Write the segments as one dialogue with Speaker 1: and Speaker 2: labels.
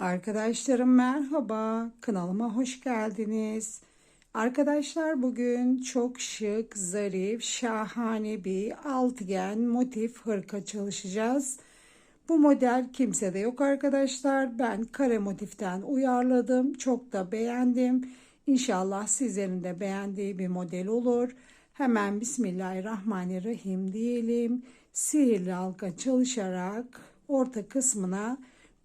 Speaker 1: Arkadaşlarım merhaba, kanalıma hoş geldiniz. Arkadaşlar bugün çok şık, zarif, şahane bir altıgen motif hırka çalışacağız. Bu model kimsede yok arkadaşlar. Ben kare motiften uyarladım. Çok da beğendim. İnşallah sizlerin de beğendiği bir model olur. Hemen Bismillahirrahmanirrahim diyelim. Sihirli halka çalışarak orta kısmına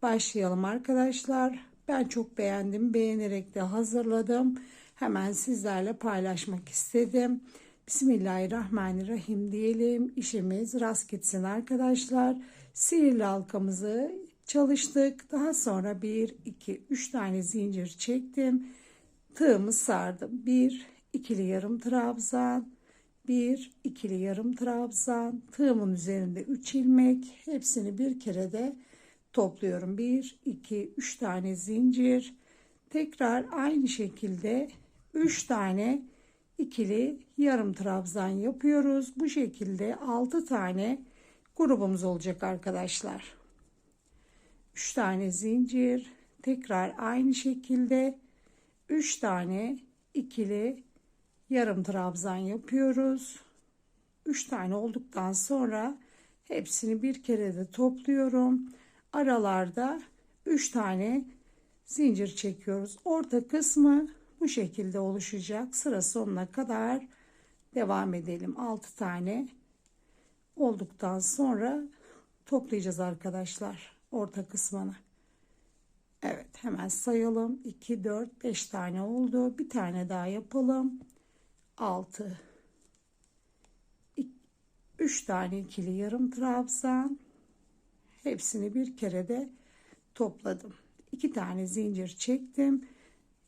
Speaker 1: başlayalım arkadaşlar. Ben çok beğendim. Beğenerek de hazırladım. Hemen sizlerle paylaşmak istedim. Bismillahirrahmanirrahim diyelim. İşimiz rast gitsin arkadaşlar. Sihirli halkamızı çalıştık. Daha sonra 1, 2, 3 tane zincir çektim. Tığımı sardım. 1, ikili yarım trabzan. 1, ikili yarım trabzan. Tığımın üzerinde 3 ilmek. Hepsini bir kere de topluyorum. 1, 2, 3 tane zincir. Tekrar aynı şekilde 3 tane ikili yarım trabzan yapıyoruz. Bu şekilde 6 tane grubumuz olacak arkadaşlar. 3 tane zincir. Tekrar aynı şekilde 3 tane ikili yarım trabzan yapıyoruz. 3 tane olduktan sonra hepsini bir kere de topluyorum aralarda 3 tane zincir çekiyoruz. Orta kısmı bu şekilde oluşacak. Sıra sonuna kadar devam edelim. 6 tane olduktan sonra toplayacağız arkadaşlar orta kısmını. Evet hemen sayalım. 2 4 5 tane oldu. Bir tane daha yapalım. 6 3 tane ikili yarım trabzan Hepsini bir kere de topladım. İki tane zincir çektim.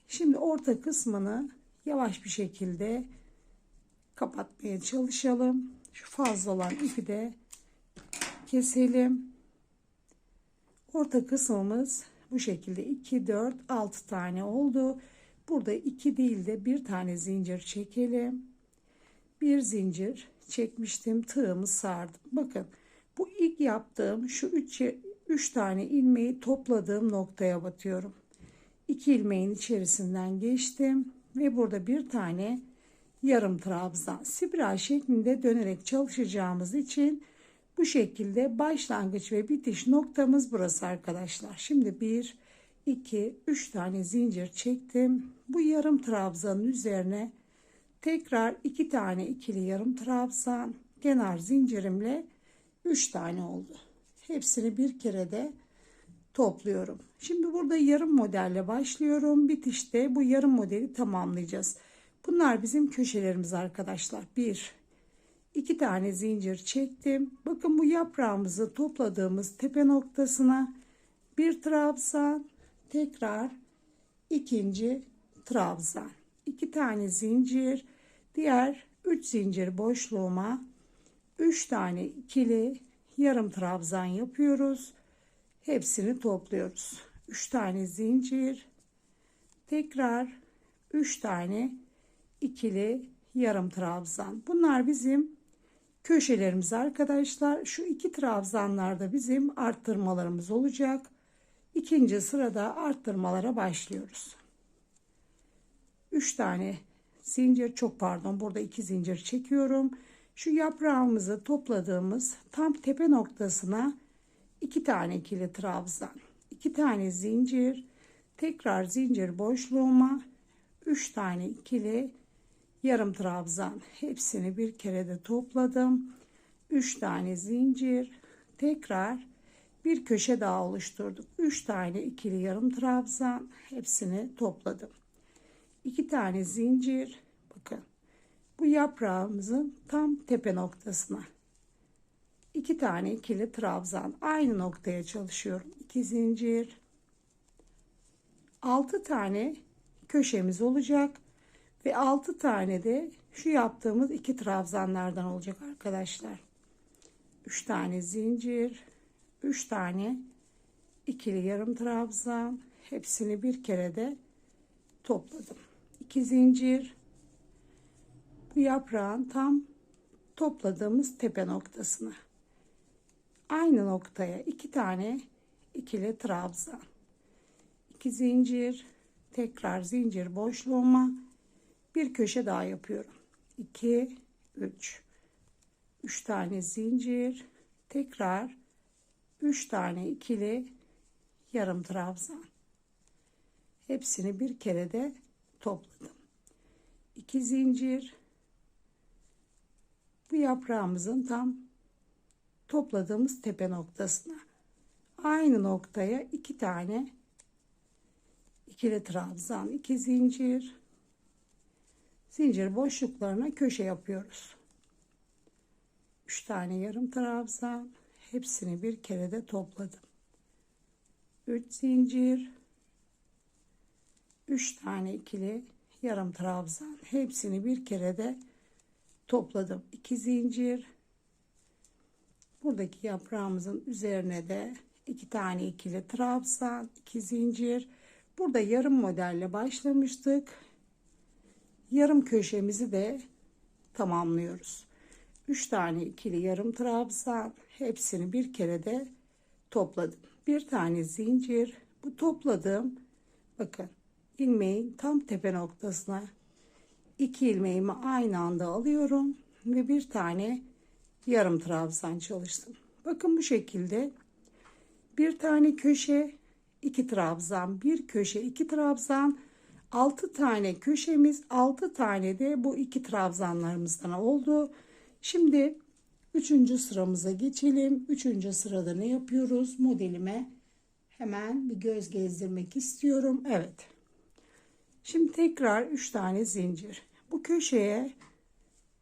Speaker 1: Şimdi orta kısmını yavaş bir şekilde kapatmaya çalışalım. Şu fazla olan ipi de keselim. Orta kısmımız bu şekilde 2 4 6 tane oldu. Burada 2 değil de bir tane zincir çekelim. Bir zincir çekmiştim. Tığımı sardım. Bakın bu ilk yaptığım şu 3 3 tane ilmeği topladığım noktaya batıyorum. 2 ilmeğin içerisinden geçtim ve burada bir tane yarım trabzan spiral şeklinde dönerek çalışacağımız için bu şekilde başlangıç ve bitiş noktamız burası arkadaşlar. Şimdi 1 2 3 tane zincir çektim. Bu yarım trabzanın üzerine tekrar 2 tane ikili yarım trabzan kenar zincirimle 3 tane oldu. Hepsini bir kere de topluyorum. Şimdi burada yarım modelle başlıyorum. Bitişte bu yarım modeli tamamlayacağız. Bunlar bizim köşelerimiz arkadaşlar. 1 2 tane zincir çektim. Bakın bu yaprağımızı topladığımız tepe noktasına bir trabzan tekrar ikinci trabzan. 2 tane zincir diğer 3 zincir boşluğuma 3 tane ikili yarım trabzan yapıyoruz. Hepsini topluyoruz. 3 tane zincir. Tekrar 3 tane ikili yarım trabzan. Bunlar bizim köşelerimiz arkadaşlar. Şu iki trabzanlarda bizim arttırmalarımız olacak. İkinci sırada arttırmalara başlıyoruz. 3 tane zincir çok pardon burada iki zincir çekiyorum şu yaprağımızı topladığımız tam tepe noktasına iki tane ikili trabzan, iki tane zincir, tekrar zincir boşluğuma üç tane ikili yarım trabzan hepsini bir kere de topladım. Üç tane zincir, tekrar bir köşe daha oluşturduk. Üç tane ikili yarım trabzan hepsini topladım. İki tane zincir, bakın bu yaprağımızın tam tepe noktasına iki tane ikili trabzan aynı noktaya çalışıyorum. 2 zincir 6 tane köşemiz olacak ve 6 tane de şu yaptığımız iki trabzanlardan olacak arkadaşlar. 3 tane zincir 3 tane ikili yarım trabzan hepsini bir kere de topladım. 2 zincir yaprağın tam topladığımız tepe noktasına. Aynı noktaya iki tane ikili trabzan. 2 zincir tekrar zincir boşluğuma bir köşe daha yapıyorum 2 3 3 tane zincir tekrar 3 tane ikili yarım trabzan hepsini bir kere de topladım 2 zincir bu yaprağımızın tam topladığımız tepe noktasına. Aynı noktaya iki tane ikili trabzan iki zincir zincir boşluklarına köşe yapıyoruz. 3 tane yarım trabzan hepsini bir kere de topladım. 3 zincir 3 tane ikili yarım trabzan hepsini bir kere de topladım 2 zincir. Buradaki yaprağımızın üzerine de iki tane ikili trabzan iki zincir. Burada yarım modelle başlamıştık. Yarım köşemizi de tamamlıyoruz. 3 tane ikili yarım trabzan hepsini bir kere de topladım. Bir tane zincir. Bu topladığım bakın ilmeğin tam tepe noktasına iki ilmeğimi aynı anda alıyorum ve bir tane yarım trabzan çalıştım. Bakın bu şekilde. Bir tane köşe iki trabzan bir köşe iki trabzan. 6 tane köşemiz 6 tane de bu iki trabzanlarımızdan oldu. Şimdi üçüncü sıramıza geçelim. Üçüncü sırada ne yapıyoruz? Modelime hemen bir göz gezdirmek istiyorum. Evet. Şimdi tekrar 3 tane zincir bu köşeye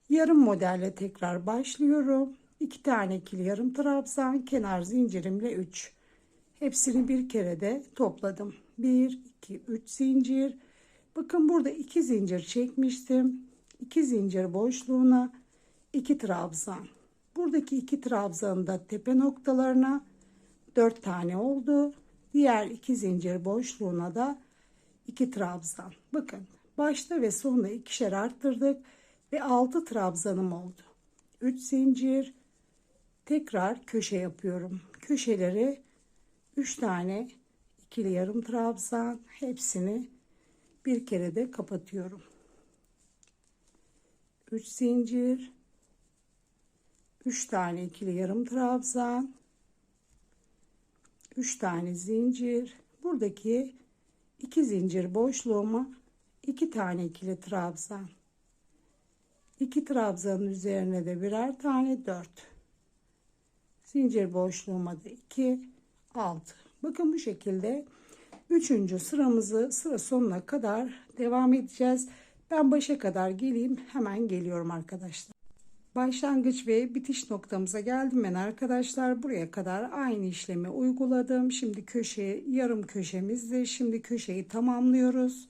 Speaker 1: yarım modelle tekrar başlıyorum. 2 tane ikili yarım trabzan kenar zincirimle 3 hepsini bir kere de topladım. 1 2 3 zincir. Bakın burada 2 zincir çekmiştim. 2 zincir boşluğuna 2 trabzan. Buradaki 2 trabzanın da tepe noktalarına 4 tane oldu. Diğer 2 zincir boşluğuna da 2 trabzan. Bakın başta ve sonunda ikişer arttırdık ve 6 trabzanım oldu. 3 zincir. Tekrar köşe yapıyorum. Köşeleri 3 tane ikili yarım trabzan. Hepsini bir kere de kapatıyorum. 3 zincir. 3 tane ikili yarım trabzan. 3 tane zincir. Buradaki 2 zincir boşluğuma 2 tane ikili trabzan. 2 trabzanın üzerine de birer tane 4 zincir boşluğuma da 2 6 bakın bu şekilde üçüncü sıramızı sıra sonuna kadar devam edeceğiz. Ben başa kadar geleyim hemen geliyorum arkadaşlar. Başlangıç ve bitiş noktamıza geldim ben arkadaşlar. Buraya kadar aynı işlemi uyguladım. Şimdi köşe yarım köşemizde şimdi köşeyi tamamlıyoruz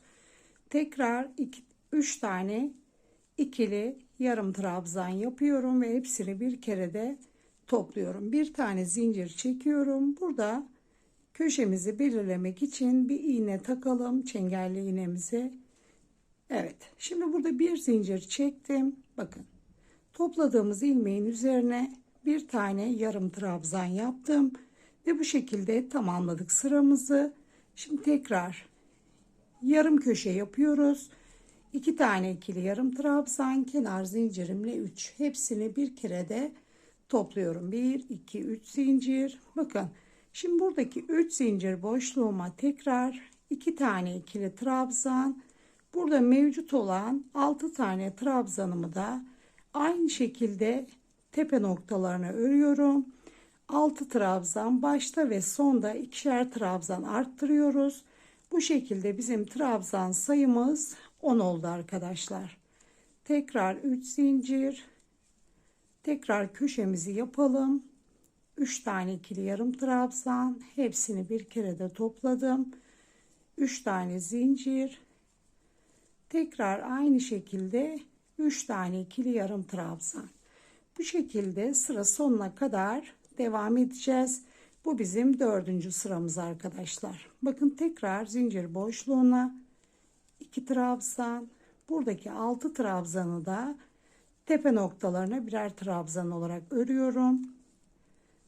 Speaker 1: tekrar 3 tane ikili yarım trabzan yapıyorum ve hepsini bir kere de topluyorum. Bir tane zincir çekiyorum. Burada köşemizi belirlemek için bir iğne takalım çengelli iğnemize. Evet. Şimdi burada bir zincir çektim. Bakın. Topladığımız ilmeğin üzerine bir tane yarım trabzan yaptım ve bu şekilde tamamladık sıramızı. Şimdi tekrar yarım köşe yapıyoruz. 2 tane ikili yarım trabzan kenar zincirimle 3 hepsini bir kere de topluyorum. 1 2 3 zincir. Bakın şimdi buradaki 3 zincir boşluğuma tekrar 2 tane ikili trabzan. Burada mevcut olan 6 tane trabzanımı da aynı şekilde tepe noktalarına örüyorum. 6 trabzan başta ve sonda ikişer trabzan arttırıyoruz bu şekilde bizim trabzan sayımız 10 oldu arkadaşlar. Tekrar 3 zincir. Tekrar köşemizi yapalım. 3 tane ikili yarım trabzan. Hepsini bir kere de topladım. 3 tane zincir. Tekrar aynı şekilde 3 tane ikili yarım trabzan. Bu şekilde sıra sonuna kadar devam edeceğiz. Bu bizim dördüncü sıramız arkadaşlar. Bakın tekrar zincir boşluğuna 2 trabzan. Buradaki 6 trabzanı da tepe noktalarına birer trabzan olarak örüyorum.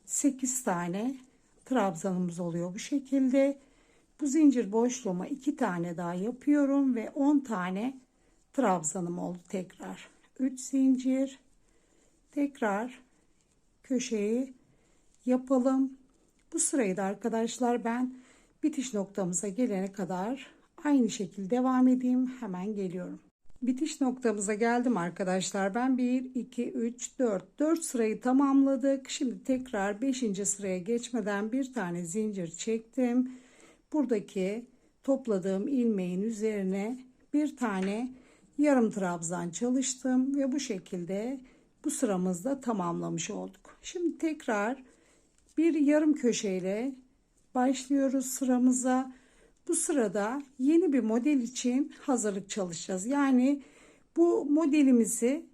Speaker 1: 8 tane trabzanımız oluyor bu şekilde. Bu zincir boşluğuma iki tane daha yapıyorum ve 10 tane trabzanım oldu tekrar. 3 zincir tekrar köşeyi yapalım. Bu sırayı da arkadaşlar ben bitiş noktamıza gelene kadar aynı şekilde devam edeyim. Hemen geliyorum. Bitiş noktamıza geldim arkadaşlar. Ben 1, 2, 3, 4. 4 sırayı tamamladık. Şimdi tekrar 5. sıraya geçmeden bir tane zincir çektim. Buradaki topladığım ilmeğin üzerine bir tane yarım trabzan çalıştım ve bu şekilde bu sıramızda tamamlamış olduk. Şimdi tekrar bir yarım köşeyle başlıyoruz sıramıza. Bu sırada yeni bir model için hazırlık çalışacağız. Yani bu modelimizi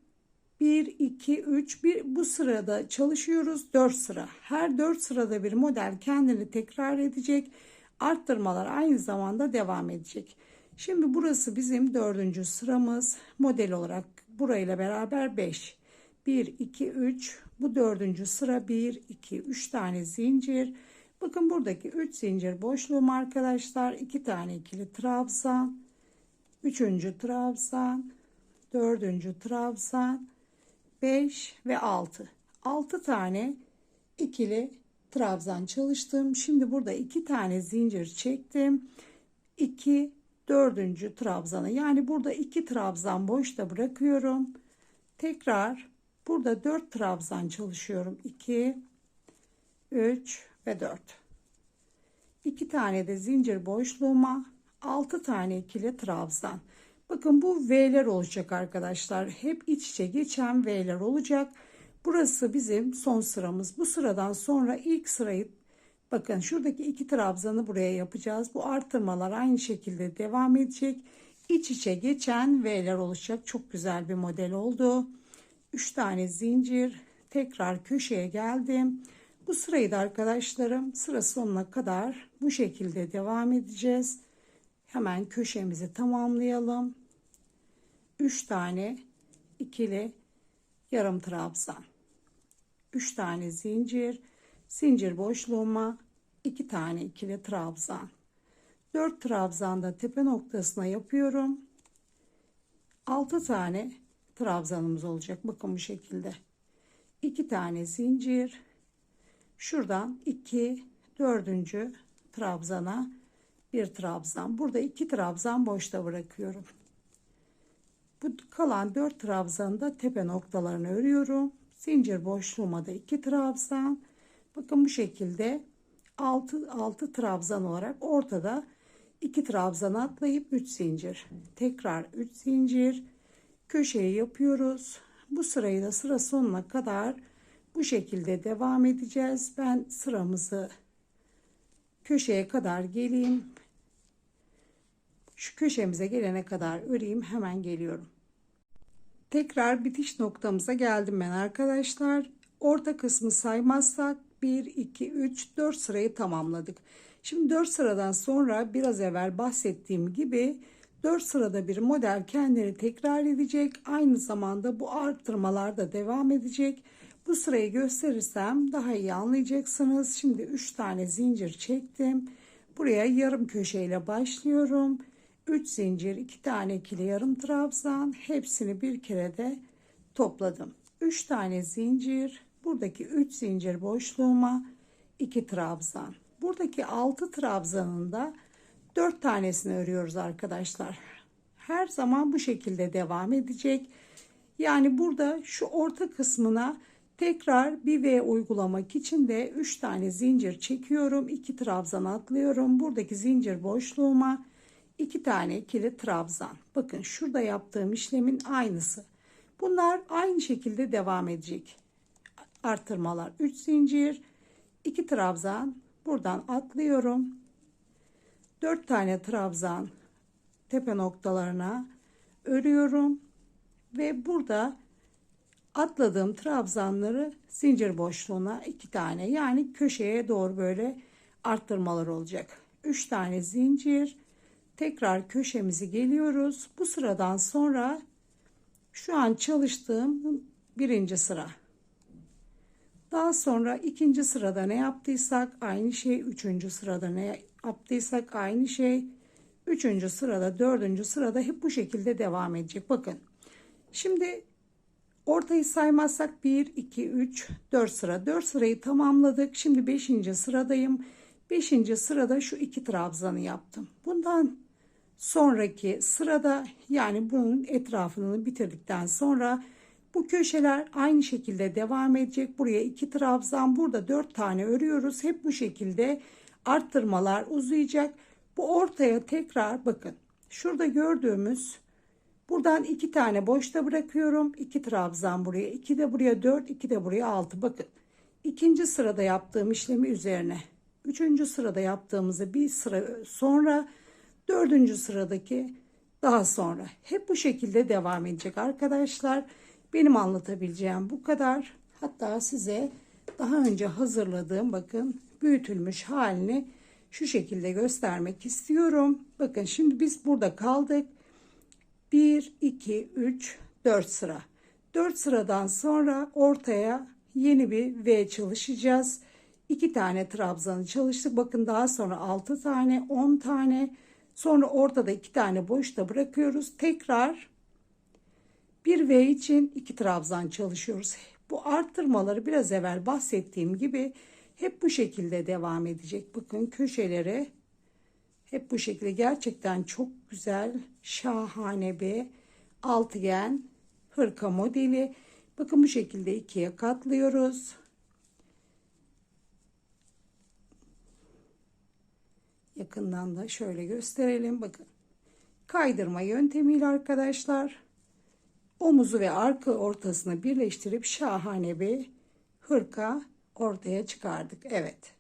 Speaker 1: 1, 2, 3, 1 bu sırada çalışıyoruz 4 sıra. Her 4 sırada bir model kendini tekrar edecek. Arttırmalar aynı zamanda devam edecek. Şimdi burası bizim dördüncü sıramız. Model olarak burayla beraber 5. 1, 2, 3. Bu dördüncü sıra 1, 2, 3 tane zincir. Bakın buradaki 3 zincir boşluğum arkadaşlar. 2 tane ikili trabzan. 3. trabzan. 4. trabzan. 5 ve 6. 6 tane ikili trabzan çalıştım. Şimdi burada 2 tane zincir çektim. 2 dördüncü trabzanı yani burada 2 trabzan boşta bırakıyorum. Tekrar burada 4 trabzan çalışıyorum. 2 3 ve 4. 2 tane de zincir boşluğuma 6 tane ikili trabzan. Bakın bu V'ler olacak arkadaşlar. Hep iç içe geçen V'ler olacak. Burası bizim son sıramız. Bu sıradan sonra ilk sırayı bakın şuradaki iki trabzanı buraya yapacağız. Bu artırmalar aynı şekilde devam edecek. İç içe geçen V'ler oluşacak. Çok güzel bir model oldu. 3 tane zincir. Tekrar köşeye geldim. Bu sırayı da arkadaşlarım sıra sonuna kadar bu şekilde devam edeceğiz. Hemen köşemizi tamamlayalım. 3 tane ikili yarım trabzan. 3 tane zincir, zincir boşluğuma 2 tane ikili trabzan. 4 trabzan da tepe noktasına yapıyorum. 6 tane trabzanımız olacak. Bakın bu şekilde. 2 tane zincir. Şuradan 2 dördüncü trabzana bir trabzan. Burada 2 trabzan boşta bırakıyorum. Bu kalan 4 trabzanı da tepe noktalarını örüyorum. Zincir boşluğuma da 2 trabzan. Bakın bu şekilde 6 6 trabzan olarak ortada 2 trabzan atlayıp 3 zincir. Tekrar 3 zincir. Köşeyi yapıyoruz. Bu sırayı da sıra sonuna kadar bu şekilde devam edeceğiz. Ben sıramızı köşeye kadar geleyim. Şu köşemize gelene kadar öreyim. Hemen geliyorum. Tekrar bitiş noktamıza geldim ben arkadaşlar. Orta kısmı saymazsak 1, 2, 3, 4 sırayı tamamladık. Şimdi 4 sıradan sonra biraz evvel bahsettiğim gibi 4 sırada bir model kendini tekrar edecek. Aynı zamanda bu arttırmalar da devam edecek. Bu sırayı gösterirsem daha iyi anlayacaksınız. Şimdi 3 tane zincir çektim. Buraya yarım köşeyle başlıyorum. 3 zincir 2 tane ikili yarım trabzan hepsini bir kere de topladım 3 tane zincir buradaki 3 zincir boşluğuma 2 trabzan buradaki 6 trabzanın da 4 tanesini örüyoruz arkadaşlar her zaman bu şekilde devam edecek yani burada şu orta kısmına tekrar bir V uygulamak için de 3 tane zincir çekiyorum 2 trabzan atlıyorum buradaki zincir boşluğuma 2 tane ikili trabzan. Bakın şurada yaptığım işlemin aynısı. Bunlar aynı şekilde devam edecek. Artırmalar 3 zincir, 2 trabzan. Buradan atlıyorum. 4 tane trabzan tepe noktalarına örüyorum ve burada atladığım trabzanları zincir boşluğuna iki tane yani köşeye doğru böyle arttırmalar olacak. 3 tane zincir tekrar köşemizi geliyoruz. Bu sıradan sonra şu an çalıştığım birinci sıra. Daha sonra ikinci sırada ne yaptıysak aynı şey üçüncü sırada ne yaptıysak aynı şey. Üçüncü sırada, dördüncü sırada hep bu şekilde devam edecek. Bakın. Şimdi ortayı saymazsak 1, 2, 3, 4 sıra. 4 sırayı tamamladık. Şimdi 5. sıradayım. 5. sırada şu iki trabzanı yaptım. Bundan sonraki sırada yani bunun etrafını bitirdikten sonra bu köşeler aynı şekilde devam edecek. Buraya iki trabzan, burada dört tane örüyoruz. Hep bu şekilde arttırmalar uzayacak. Bu ortaya tekrar bakın. Şurada gördüğümüz buradan iki tane boşta bırakıyorum. iki trabzan buraya, iki de buraya dört, iki de buraya altı. Bakın ikinci sırada yaptığım işlemi üzerine. Üçüncü sırada yaptığımızı bir sıra sonra dördüncü sıradaki daha sonra. Hep bu şekilde devam edecek arkadaşlar. Benim anlatabileceğim bu kadar. Hatta size daha önce hazırladığım bakın büyütülmüş halini şu şekilde göstermek istiyorum. Bakın şimdi biz burada kaldık. 1, 2, 3, 4 sıra. 4 sıradan sonra ortaya yeni bir V çalışacağız. 2 tane trabzanı çalıştık. Bakın daha sonra 6 tane, 10 tane. Sonra ortada 2 tane boşta bırakıyoruz. Tekrar bir V için iki trabzan çalışıyoruz. Bu arttırmaları biraz evvel bahsettiğim gibi hep bu şekilde devam edecek. Bakın köşeleri hep bu şekilde gerçekten çok güzel, şahane bir altıgen hırka modeli. Bakın bu şekilde ikiye katlıyoruz. Yakından da şöyle gösterelim. Bakın kaydırma yöntemiyle arkadaşlar omuzu ve arka ortasını birleştirip şahane bir hırka ortaya çıkardık. Evet.